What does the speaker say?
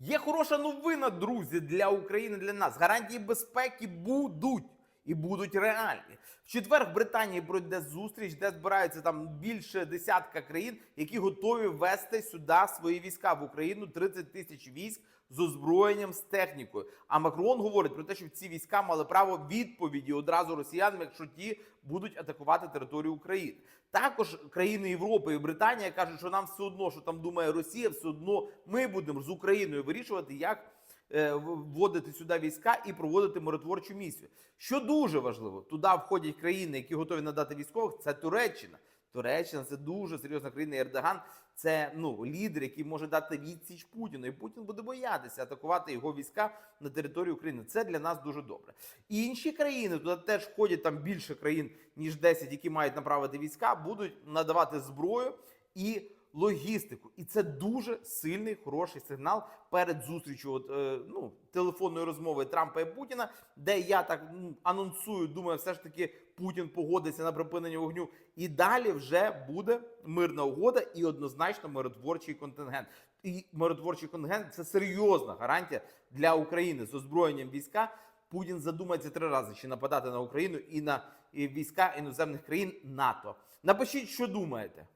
Є хороша новина, друзі, для України, для нас. Гарантії безпеки будуть. І будуть реальні. В четвер в Британії пройде зустріч, де збираються там більше десятка країн, які готові ввести сюди свої війська в Україну 30 тисяч військ з озброєнням з технікою. А Макрон говорить про те, що ці війська мали право відповіді одразу росіянам, якщо ті будуть атакувати територію України. Також країни Європи і Британія кажуть, що нам все одно, що там думає Росія, все одно ми будемо з Україною вирішувати, як вводити сюди війська і проводити миротворчу місію. Що дуже важливо, туди входять країни, які готові надати військових. Це Туреччина. Туреччина це дуже серйозна країна. Ердоган це ну лідер, який може дати відсіч Путіну, і Путін буде боятися атакувати його війська на території України. Це для нас дуже добре. І інші країни туди теж входять там більше країн ніж 10, які мають направити війська, будуть надавати зброю і логістику. І це дуже сильний хороший сигнал перед зустрічю от, е, ну, телефонної розмови Трампа і Путіна, де я так ну, анонсую, думаю, все ж таки Путін погодиться на припинення вогню. І далі вже буде мирна угода і однозначно миротворчий контингент. І миротворчий контингент це серйозна гарантія для України з озброєнням війська. Путін задумається три рази, чи нападати на Україну і на і війська іноземних країн НАТО. Напишіть, що думаєте.